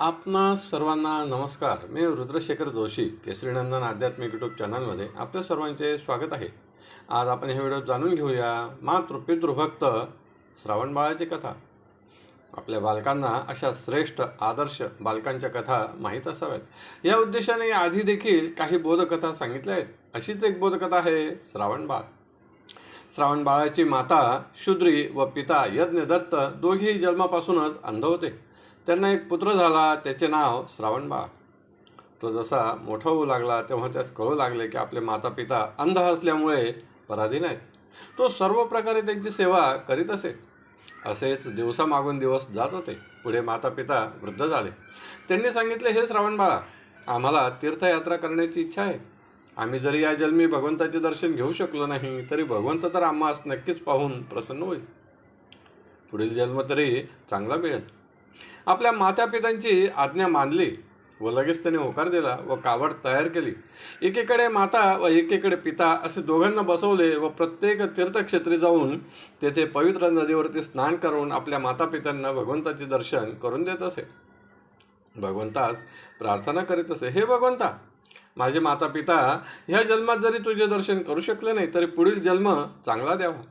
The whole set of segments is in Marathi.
आपणा सर्वांना नमस्कार. मी रुद्रशेखर जोशी केसरीनंदन आध्यात्मिक यूट्यूब चॅनलमध्ये आपल्या सर्वांचे स्वागत आहे. आज आपण हे व्हिडिओ जाणून घेऊया मातृपितृभक्त श्रावण बाळाची कथा. आपल्या बालकांना अशा श्रेष्ठ आदर्श बालकांच्या कथा माहीत असाव्यात. या उद्देशाने आधी देखील काही बोधकथा सांगितल्या आहेत. अशीच एक बोधकथा आहे श्रावण बाळ. श्रावण बाळाची माता शुद्री व पिता यज्ञदत्त दोघेही जन्मापासूनच अंध होते. त्यांना एक पुत्र झाला त्याचे नाव श्रावणबाळ तो जसा मोठा होऊ लागला तेव्हा त्यास कळू लागले की आपले माता पिता अंध असल्यामुळे पराधीन आहेत तो सर्व प्रकारे त्यांची सेवा करीत असे. असेच दिवसामागून दिवस जात होते. पुढे माता पिता वृद्ध झाले. त्यांनी सांगितले हे श्रावणबाळा आम्हाला तीर्थयात्रा करण्याची इच्छा आहे. आम्ही जरी या जन्मी भगवंताचे दर्शन घेऊ शकलो नाही तरी भगवंत तर आम्हास नक्कीच पाहून प्रसन्न होईल. पुढील जन्म तरी चांगला मिळेल. आपल्या मातापितांची आज्ञा मानली व लगेच त्याने होकार दिला व कावड तयार केली. एकीकडे माता व एकीकडे पिता असे दोघांना बसवले व प्रत्येक तीर्थक्षेत्री जाऊन तेथे पवित्र नदीवरती स्नान करून आपल्या मातापित्यांना भगवंताचे दर्शन करून देत असे. भगवंतास प्रार्थना करीत असे हे भगवंता माझे माता पिता ह्या जन्मात जरी तुझे दर्शन करू शकले नाही तरी पुढील जन्म चांगला द्यावा.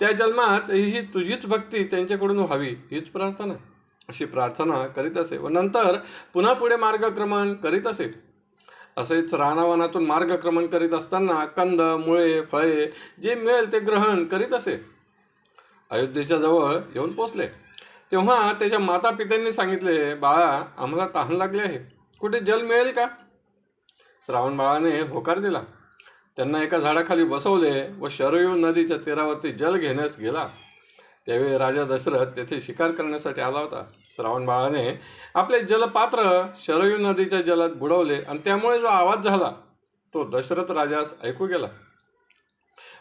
त्या जन्मात ही तुझीच भक्ती त्यांच्याकडून व्हावी हीच प्रार्थना अशी प्रार्थना करीत असे व नंतर पुन्हा पुढे मार्गक्रमण करीत असे. असेच रानावनातून मार्गक्रमण करीत असताना कंद मुळे फळे जे मिळेल ते ग्रहण करीत असे. अयोध्येच्या जवळ येऊन पोचले. तेव्हा त्याच्या माता पित्यांनी सांगितले बाळा आम्हाला तहान लागले आहे. कुठे जल मिळेल का? श्रावण बाळाने होकार दिला. त्यांना एका झाडाखाली बसवले व शरयू नदीच्या तीरावरती जल घेण्यास गेला. त्यावेळी राजा दशरथ तेथे शिकार करण्यासाठी आला होता. श्रावण बाळाने आपले जलपात्र शरयू नदीच्या जलात बुडवले आणि त्यामुळे जो आवाज झाला तो दशरथ राजास ऐकू गेला.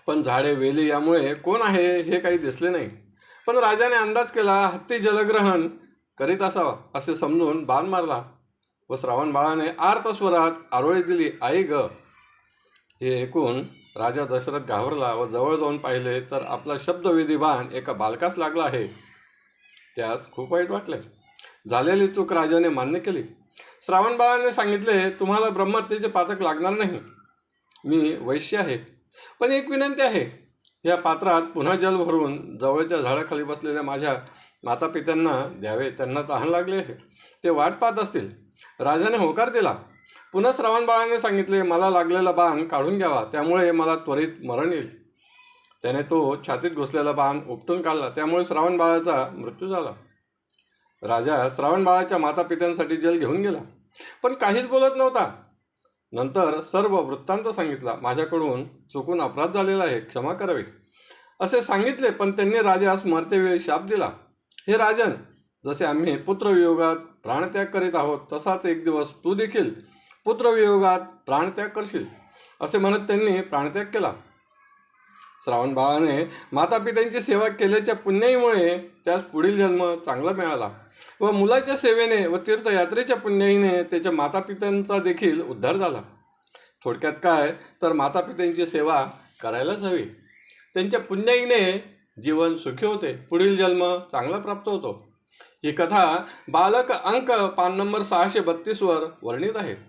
पण झाडे वेली यामुळे कोण आहे हे काही दिसले नाही. पण राजाने अंदाज केला हत्ती जलग्रहण करीत असावा असे समजून बाण मारला व श्रावण बाळाने आर्त स्वरात आरोळी दिली आई ग हे ऐकून राजा दशरथ घाबरला व जवळ जाऊन पाहिले तर आपला शब्दविधी बाण एका बालकास लागला आहे. त्यास खूप वाईट वाटले झालेली चूक राजाने मान्य केली. श्रावण बाळाने सांगितले तुम्हाला ब्रह्महत्येचे पातक लागणार नाही. मी वैश्य आहे पण एक विनंती आहे. या पात्रात पुन्हा जल भरून जवळच्या झाडाखाली बसलेल्या माझ्या मातापित्यांना द्यावे. त्यांना तहान लागले आहे. ते वाट पाहत असतील. राजाने होकार दिला. पुन्हा श्रावण बाळाने सांगितले मला लागलेला बाण काढून घ्यावा. त्यामुळे मला त्वरित मरण येईल. त्याने तो छातीत घुसलेला बाण उपटून काढला. त्यामुळे श्रावण बाळाचा मृत्यू झाला. राजा श्रावण बाळाच्या मातापित्यांसाठी जल घेऊन गेला. पण काहीच बोलत नव्हता. नंतर सर्व वृत्तांत सांगितला. माझ्याकडून चुकून अपराध झालेला आहे. क्षमा करावी. असे सांगितले पण त्यांनी राजास मरतेवेळी शाप दिला. हे राजन जसे आम्ही पुत्रवियोगात प्राणत्याग करीत आहोत तसाच एक दिवस तू देखील पुत्रवियोगात प्राणत्याग करशील असे म्हणत त्यांनी प्राणत्याग केला. श्रावण बाळाने मातापित्यांची सेवा केल्याच्या पुण्याईमुळे त्यास पुढील जन्म चांगला मिळाला व मुलाच्या सेवेने व तीर्थयात्रेच्या पुण्याईने त्याच्या मातापित्यांचा देखील उद्धार झाला. थोडक्यात काय? तर मातापित्यांची सेवा करायलाच हवी. त्यांच्या पुण्याईने जीवन सुखी होते. पुढील जन्म चांगला प्राप्त होतो. ही कथा बालक अंक पान नंबर सहाशे बत्तीसवर वर्णित आहे.